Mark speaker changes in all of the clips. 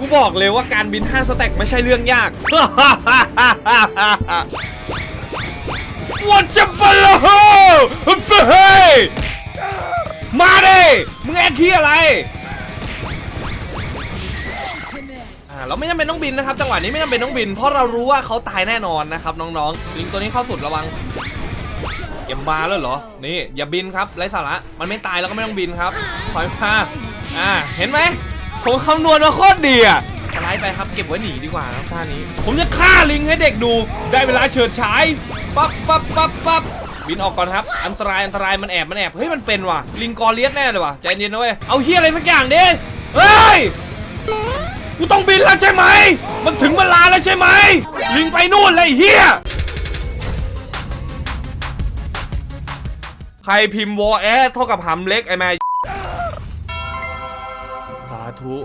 Speaker 1: กูบอกเลยว่าการบิน 5 สแต็กไม่ใช่เรื่องยาก What the fuck เฮ้ยมาดิมึงแอดที่อะไร อ่าเราไม่จำเป็นต้องบินนะครับ จังหวะนี้ไม่จำเป็นต้องบิน เพราะเรารู้ว่าเขาตายแน่นอนนะครับน้องๆ ลิงตัวนี้เข้าสุดระวังเอ็มาแล้วเหรอ นี่อย่าบินครับไร้สาระ มันไม่ตายแล้วก็ไม่ต้องบินครับถอยมาอ่า เห็นไหม ผมคำนวณมาโคตรดีอะสไลด์ไปครับเก็บไว้หนีดีกว่าครับท่านี้ ผมจะฆ่าลิงให้เด็กดู ได้เวลาเฉิดฉายปั๊บปั๊บปั๊บปั๊บบินออกก่อนครับ อันตรายอันตรายมันแอบมันแอบเฮ้ยมันเป็นว่ะลิงกอเลียสแน่เลยว่ะใจเย็นนะเว้ยเอาเฮียอะไรสักอย่างดิเฮ้ยกูต้องบินแล้วใช่ไหม มันถึงเวลาแล้วใช่ไหม ลิงไปนู่นเลยเฮียใครพิมพ์วอแอสเท่ากับหำเล็กไอ้แม่ ธุ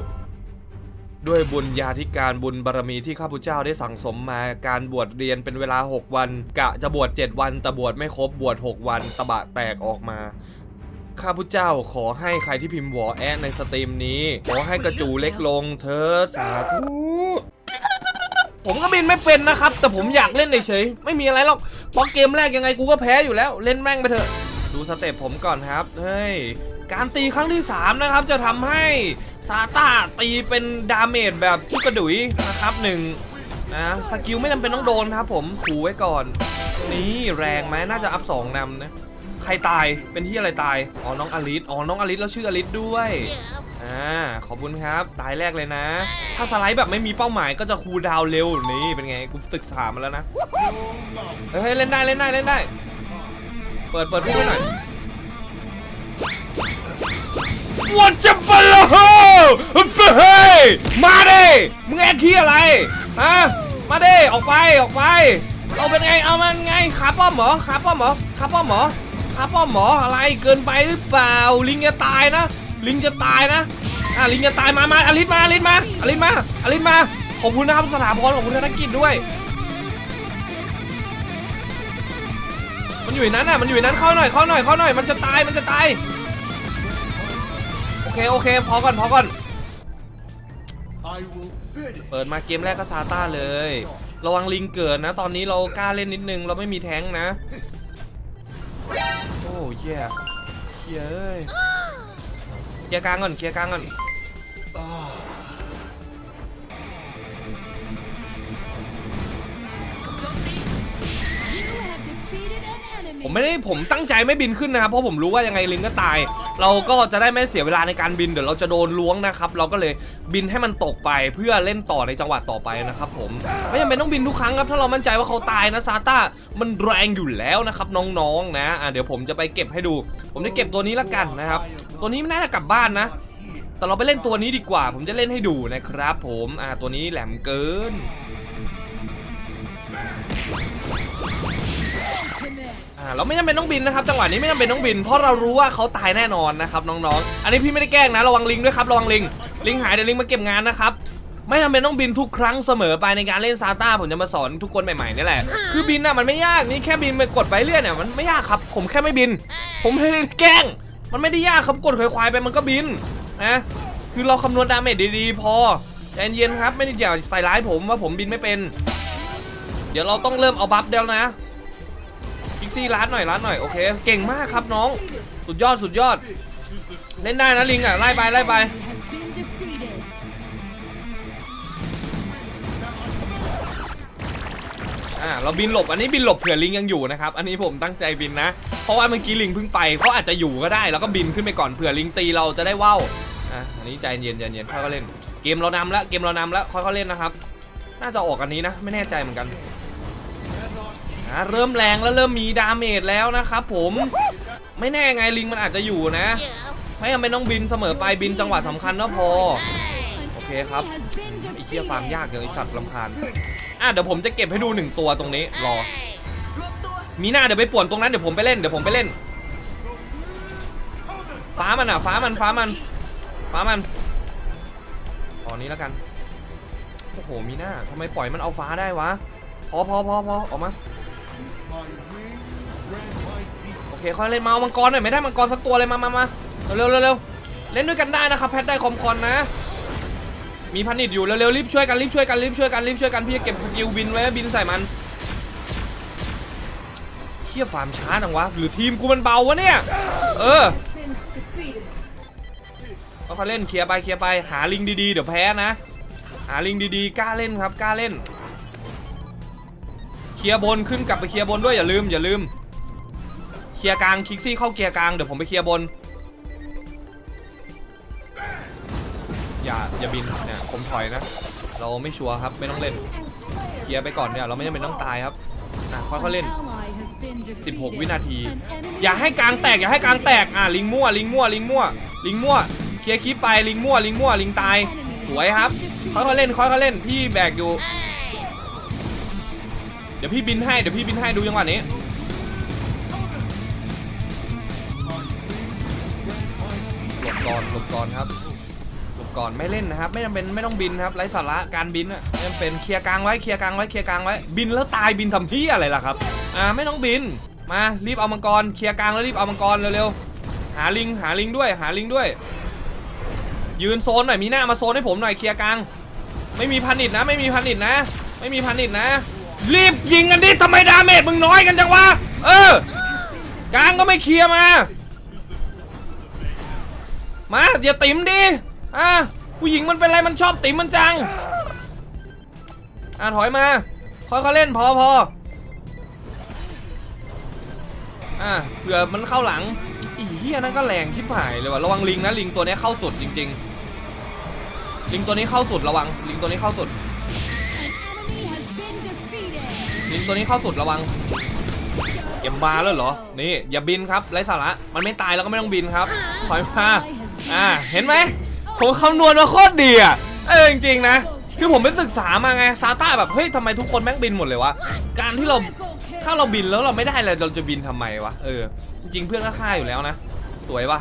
Speaker 1: ด้วยบุญญาธิการบุญบารมีที่ข้าพุเจ้าได้สั่งสมมาการบวชเรียนเป็นเวลา 6 วัน กะจะบวช7วันแต่บวชไม่ครบบวช6วันตะบะแตกออกมาข้าพุเจ้าขอให้ใครที่พิมพ์วอแอในสตรีมนี้ ขอให้กระจูเล็กลงเธอสาธุผมก็บินไม่เป็นนะครับ แต่ผมอยากเล่นเฉยไม่มีอะไรหรอกเพราะเกมแรกยังไงกูก็แพ้อยู่แล้ว เล่นแม่งไปเถอะ ดูสเต็ปผมก่อนครับ เฮ้ย การตีครั้งที่ 3 นะครับ จะทำให้ ซาต้าตีเป็นดาเมจแบบทุกกระดุยนะครับหนึ่งนะสกิลไม่จำเป็นต้องโดนครับผมขู่ไว้ก่อน นี่แรงไหมน่าจะอัพสองนำนะใครตายเป็นที่อะไรตายอ๋อน้องอลิสอ๋อน้องอลิสแล้วชื่ออลิสด้วยอ่าขอบคุณครับตายแรกเลยนะ ถ้าสไลด์แบบไม่มีเป้าหมายก็จะคูลดาวเร็วนี่เป็นไงกูศึกษามาแล้วนะเฮ้ยเล่นได้เล่นได้เล่นได้ เปิดเปิดพูดไว้หน่อย What the fuck เฮ้ยมาดิมึงแอดที่อะไรฮะมาดิออกไปออกไปเอาเป็นไงเอามันไงขาป้อมเหรอขาป้อมเหรอขาป้อมเหรอขาป้อมเหรออะไรเกินไปหรือเปล่า ลิงจะตายนะ ลิงจะตายนะอะลิงจะตายมามาอลิสมาอลิสมาอลิสมาอลิสมาขอบคุณนะครับสถาพรขอบคุณธนกิจด้วย มันอยู่ในนั้นน่ะมันอยู่ในนั้นเข้าหน่อยเข้าหน่อยเข้าหน่อยมันจะตายมันจะตายโอเคโอเคพอก่อนพอก่อน เปิดมาเกมแรกก็ซาต้าเลย ระวังลิงเกิดนะ ตอนนี้เรากล้าเล่นนิดนึง เราไม่มีแท้งนะ โอ้เย่เฮียเอ้ยเคลียร์กลางก่อนเคลียร์กลางก่อนผมไม่ได้ผมตั้งใจไม่บินขึ้นนะครับเพราะผมรู้ว่ายังไงลิงก็ตาย เราก็จะได้ไม่เสียเวลาในการบินเดี๋ยวเราจะโดนล้วงนะครับ เราก็เลยบินให้มันตกไปเพื่อเล่นต่อในจังหวะต่อไปนะครับผมไม่จำเป็นต้องบินทุกครั้งครับถ้าเรามั่นใจว่าเขาตายนะซาต้ามันแรงอยู่แล้วนะครับน้องๆนะอะเดี๋ยวผมจะไปเก็บให้ดู ผมจะเก็บตัวนี้ละกันนะครับตัวนี้ไม่น่าจะกลับบ้านนะ แต่เราไปเล่นตัวนี้ดีกว่า ผมจะเล่นให้ดูนะครับ ผมอ่าตัวนี้แหลมเกิน อ่าเราไม่จำเป็นต้องบินนะครับจังหวะนี้ไม่จำเป็นต้องบิน เพราะเรารู้ว่าเขาตายแน่นอนนะครับน้องๆ อันนี้พี่ไม่ได้แกล้งนะระวังลิงด้วยครับระวังลิง ลิงหายเดี๋ยวลิงมาเก็บงานนะครับไม่จำเป็นต้องบินทุกครั้งเสมอไปในการเล่นซาต้าผมจะมาสอนทุกคนใหม่ๆนี่แหละคือบินน่ะมันไม่ยากนี่แค่บินไปกดไปเรื่อยเนี่ยมันไม่ยากครับ ผมแค่ไม่บิน ผมไม่ได้แกล้ง มันไม่ได้ยากครับกดควายๆไปมันก็บินนะคือเราคำนวณดาเมจดีๆพอใจเย็นๆครับไม่ได้อย่าใส่ร้ายผมว่าผมบินไม่เป็น เดี๋ยวเราต้องเริ่มเอาบัฟเดี๋ยวนะ พิกซี่ร้านหน่อยร้านหน่อยโอเค เก่งมากครับน้อง สุดยอดสุดยอด เล่นได้นะลิงอะไล่ไปไล่ไปอ่าเราบินหลบอันนี้บินหลบเผื่อลิงยังอยู่นะครับอันนี้ผมตั้งใจบินนะ เพราะว่าเมื่อกี้ลิงเพิ่งไปเขาอาจจะอยู่ก็ได้แล้วก็บินขึ้นไปก่อนเผื่อลิงตีเราจะได้ว่าวอะอันนี้ใจเย็นใจเย็นค่อยๆเล่น เกมเรานำแล้วเกมเรานำแล้วค่อยๆเล่นนะครับ น่าจะออกอันนี้นะ ไม่แน่ใจเหมือนกัน เริ่มแรงแล้วเริ่มมีดาเมจแล้วนะครับผมไม่แน่ไงลิงมันอาจจะอยู่นะ ไม่จำเป็นต้องบินเสมอไปบินจังหวะสำคัญก็พอ โอเคครับไอ้เหี้ยฟาร์มยากอย่างไอ้สัตว์ลำคาญอะเดี๋ยวผมจะเก็บให้ดูหนึ่งตัวตรงนี้รอมีหน้าเดี๋ยวไปป่วนตรงนั้นเดี๋ยวผมไปเล่นเดี๋ยวผมไปเล่น ฟ้ามันอะ ฟ้ามันฟ้ามันฟ้ามันตอนนี้แล้วกันโอ้โหมีหน้าทำไมปล่อยมันเอาฟ้าได้วะพอพอพอพอออกมา โอเคค่อยเล่นมาเอามังกรหน่อยไม่ได้มังกรสักตัวเลยมามามาเร็วเร็วเร็วเล่นด้วยกันได้นะครับแพทได้คอมคอนนะ มีพันนิดอยู่เร็วๆรีบช่วยกันรีบช่วยกันรีบช่วยกันรีบช่วยกันพี่จะเก็บสกิลบินไว้บินใส่มันเทียฟาร์มช้าจังวะหรือทีมกูมันเบาวะเนี่ยเออเขาเล่นเคลียร์ไปเคลียร์ไปหาลิงดีๆเดี๋ยวแพ้นะ หาลิงดีๆกล้าเล่นครับกล้าเล่น เคลียร์บนขึ้นกลับไปเคลียร์บนด้วยอย่าลืมอย่าลืม เคลียร์กลางคิกซี่เข้าเกียร์กลางเดี๋ยวผมไปเคลียร์บน อย่าอย่าบินเนี่ยผมถอยนะ เราไม่ชัวร์ครับไม่ต้องเล่น เคลียร์ไปก่อนเนี่ยเราไม่จำเป็นต้องตายครับอะค่อยๆเล่น 16 วินาที อย่าให้กลางแตกอย่าให้กลางแตกอะลิงมั่วลิงมั่วลิงมั่วลิงมั่วเคลียร์คลิปไปลิงมั่วลิงมั่วลิงตายสวยครับค่อยๆเล่นค่อยๆเล่นพี่แบกอยู่ เดี๋ยวพี่บินให้ เดี๋ยวพี่บินให้ดูจังหวะนี้ หลบก่อน หลบก่อนครับ หลบก่อนไม่เล่นนะครับ ไม่จำเป็นไม่ต้องบินครับไร้สาระการบินอะไม่จำเป็นเคลียร์กลางไว้เคลียร์กลางไว้เคลียร์กลางไว้ บินแล้วตายบินทำพี่อะไรล่ะครับ อ่าไม่ต้องบิน มารีบเอามังกรเคลียร์กลางแล้วรีบเอามังกรเร็วๆ หาลิงหาลิงด้วยหาลิงด้วย ยืนโซนหน่อยมีหน้ามาโซนให้ผมหน่อยเคลียร์กลาง ไม่มีพันิดนะไม่มีพันิดนะ ไม่มีพันิดนะ รีบยิงกันดิทำไมดาเมจมึงน้อยกันจังวะ เออกลางก็ไม่เคลียร์มา มาอย่าติ๋มดิอะผู้หญิงมันเป็นไรมันชอบติ๋มมันจัง อะถอยมาค่อยเขาเล่นพอพออะเผื่อมันเข้าหลังอีเหี้ยนั่นก็แรงชิบหายเลยว่ะระวังลิงนะลิงตัวนี้เข้าสุดจริง ๆ ลิงตัวนี้เข้าสุดระวังลิงตัวนี้เข้าสุด ลิงตัวนี้เข้าสุดระวังเอ็มบาร์แล้วเหรอ นี่ อย่าบินครับไร้สาระ มันไม่ตายแล้วก็ไม่ต้องบินครับถอยมาอ่า เห็นไหมผมคำนวณมาโคตรดีอะเออจริงๆนะ คือผมไปศึกษามาไงซาต้าแบบ เฮ้ยทำไมทุกคนแม่งบินหมดเลยวะ การที่เรา ถ้าเราบินแล้วเราไม่ได้อะไรเราจะบินทำไมวะ เออ จริงเพื่อนก็ฆ่าอยู่แล้วนะ สวยปะ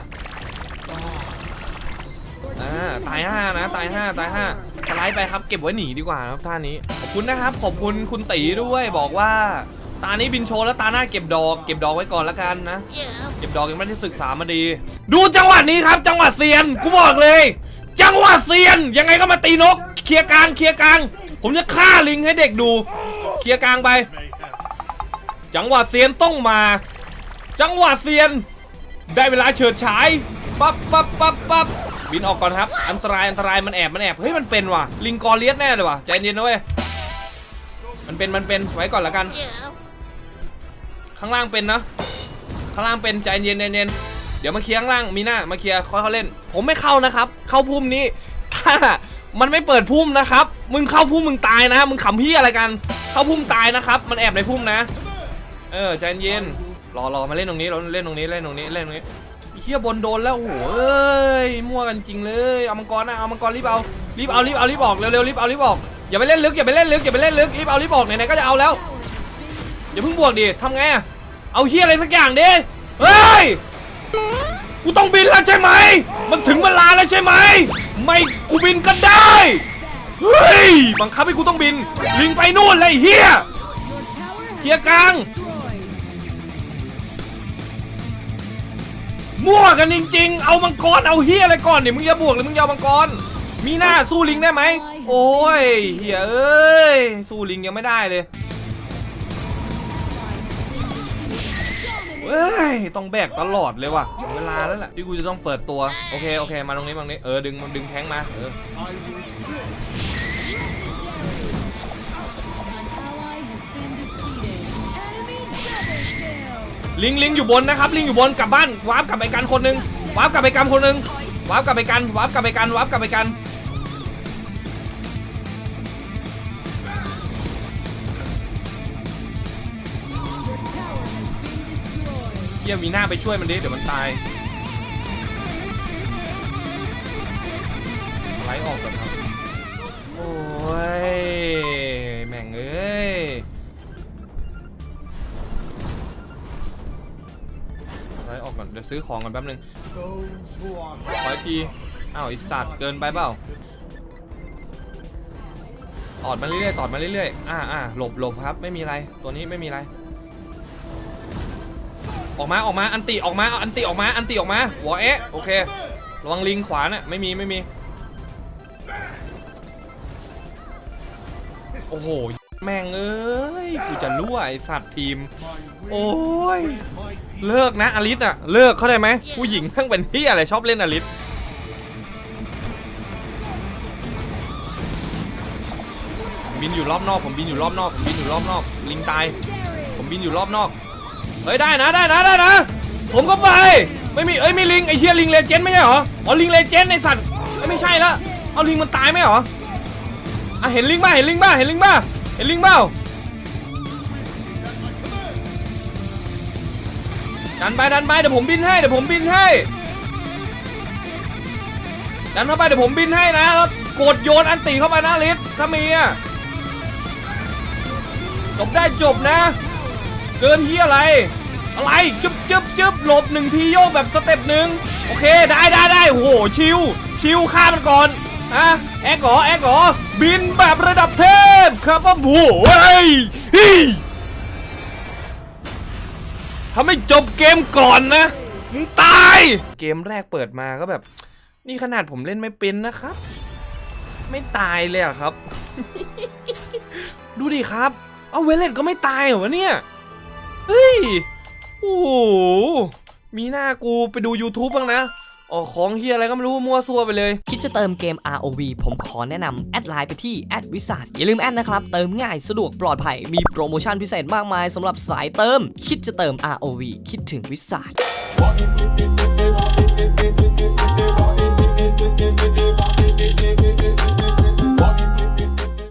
Speaker 1: อ่าตายห้านะตายห้าตายห้าสไลด์ไปครับเก็บไว้หนีดีกว่าครับท่านี้ขอบคุณนะครับขอบคุณคุณตีด้วยบอกว่าตานี้บินโชว์แล้วตาหน้าเก็บดอกเก็บดอกไว้ก่อนละกันนะ เก็บดอกยังไม่ได้ศึกษามาดี ดูจังหวะนี้ครับ จังหวะเซียนกูบอกเลย จังหวะเซียนยังไงก็มาตีนก เคลียร์กลางเคลียร์กลาง ผมจะฆ่าลิงให้เด็กดู เคลียร์กลางไป จังหวะเซียนต้องมา จังหวะเซียน ได้เวลาเฉิดฉายปั๊บปั๊บปั๊บปั๊บ บินออกก่อนครับ อันตรายอันตรายมันแอบมันแอบเฮ้ยมันเป็นว่ะ ลิงกอเลียสแน่เลยว่ะใจเย็นนะเว้ยมันเป็นมันเป็นไว้ก่อนละกัน ข้างล่างเป็นนะข้างล่างเป็นใจเย็นเย็นเดี๋ยวมาเคลียร์ข้างล่างมีหน้ามาเคลียร์ค่อยเขาเล่น ผมไม่เข้านะครับ เข้าพุ่มนี้ ถ้ามันไม่เปิดพุ่มนะครับ มึงเข้าพุ่มมึงตายนะ มึงขำพี่อะไรกัน เข้าพุ่มตายนะครับ มันแอบในพุ่มนะ เออใจเย็นรอรอมาเล่นตรงนี้เราเล่นตรงนี้เล่นตรงนี้เล่นตรงนี้ เฮียบนโดนแล้วโอ้โหเอ้ยมั่วกันจริงเลยเอามังกรนะเอามังกรรีบเอารีบเอารีบเอารีบออกเร็วๆรีบเอารีบออกอย่าไปเล่นลึกอย่าไปเล่นลึกอย่าไปเล่นลึกรีบเอารีบออกไหนๆก็จะเอาแล้วอย่าเพิ่งบวกดิทำไงอะเอาเฮียอะไรสักอย่างดิเฮ้ยกูต้องบินแล้วใช่ไหมมันถึงเวลาแล้วใช่ไหมไม่กูบินก็ได้เฮ้ยบังคับให้กูต้องบินลิงไปนู่นเลยเฮียเคลียกลาง มั่วกันจริง ๆ เอามังกรเอาเฮียอะไรก่อนเนี่ยมึงอย่าบวกหรือมึงอย่าเอามังกร มีหน้าสู้ลิงได้ไหม โอ้ยเฮียเอ้ย สู้ลิงยังไม่ได้เลยเอ้ย ต้องแบกตลอดเลยว่ะถึงเวลาแล้วแหละที่กูจะต้องเปิดตัว โอเค โอเค มาตรงนี้มาตรงนี้ เออ ดึง ดึงแทงมา เออ ลิงลิงอยู่บนนะครับ ลิงอยู่บนกลับบ้านวาร์ปกลับไปกันคนหนึงวาร์ปกลับไปกันคนหนึงวาร์ปกลับไปกันวาร์ปกลับไปกันวาร์ปกลับไปกันเยี่ยมีหน้าไปช่วยมันดิเดี๋ยวมันตายไล่ออกก่อนครับโอ้ย เดี๋ยวซื้อของก่อนแป๊บนึงขออีกทีอ้าวไอสัตว์เกินไปเปล่าตอดมาเรื่อยๆตอดมาเรื่อยๆอ่าอ่าหลบหลบครับ ไม่มีอะไร ตัวนี้ไม่มีอะไร ออกมา ออกมา อันติ ออกมา อันติ ออกมา อันติ ออกมาวอเอะโอเค ระวังลิงขวาน่ะ ไม่มี ไม่มี โอ้โห แม่งเอ้ยกูจะรั่วไอสัตว์ทีม โอ้ยเลิกนะอลิสอะเลิกเข้าใจไหมผู้หญิงทั้งเป็นพี่อะไรชอบเล่นอลิสบินอยู่รอบนอก ผมบินอยู่รอบนอกผมบินอยู่รอบนอก ลิงตาย ผมบินอยู่รอบนอกเฮ้ยได้นะได้นะได้นะผมก็ไปไม่มีเอ้ยมีลิงไอเชียลิงเลเจนด์ไม่ใช่เหรออ๋อลิงเลเจนด์ในสัตว์เอ้ยไม่ใช่ละเอาลิงมันตายไหมเหรออะเห็นลิงบ้าเห็นลิงบ้าเห็นลิงบ้า เห็นลิงบ้าดันไปดันไปเดี๋ยวผมบินให้เดี๋ยวผมบินให้ดันเข้าไปเดี๋ยวผมบินให้นะแล้วกดโยนอันตีเข้าไปนะลิศถ้ามีอะจบได้จบนะ เกินเฮียอะไร อะไรจึ๊บจึ๊บจึ๊บหลบหนึ่งทีโยกแบบสเต็ปหนึ่งโอเคได้ได้ได้โอ้โหชิวชิวฆ่ามันก่อน อะแอกก่อแอกก่อบินแบบระดับเทพครับผมโอ้ยฮิถ้าไม่จบเกมก่อนนะมึงตาย เกมแรกเปิดมาก็แบบ นี่ขนาดผมเล่นไม่เป็นนะครับ ไม่ตายเลยอะครับ ดูดิครับ เอาเวเลตก็ไม่ตายเหรอเนี่ยเฮ้ยโอ้โหมีหน้ากูไปดู YouTube บ้างนะ ออกของเฮียอะไรก็ไม่รู้มั่วซั่วไปเลย
Speaker 2: คิดจะเติมเกม ROV ผมขอแนะนำแอดไลน์ไปที่แอดวิสาอย่าลืมแอดนะครับ เติมง่ายสะดวกปลอดภัย มีโปรโมชั่นพิเศษมากมายสำหรับสายเติม คิดจะเติม ROV คิดถึงวิสา
Speaker 3: Walking in the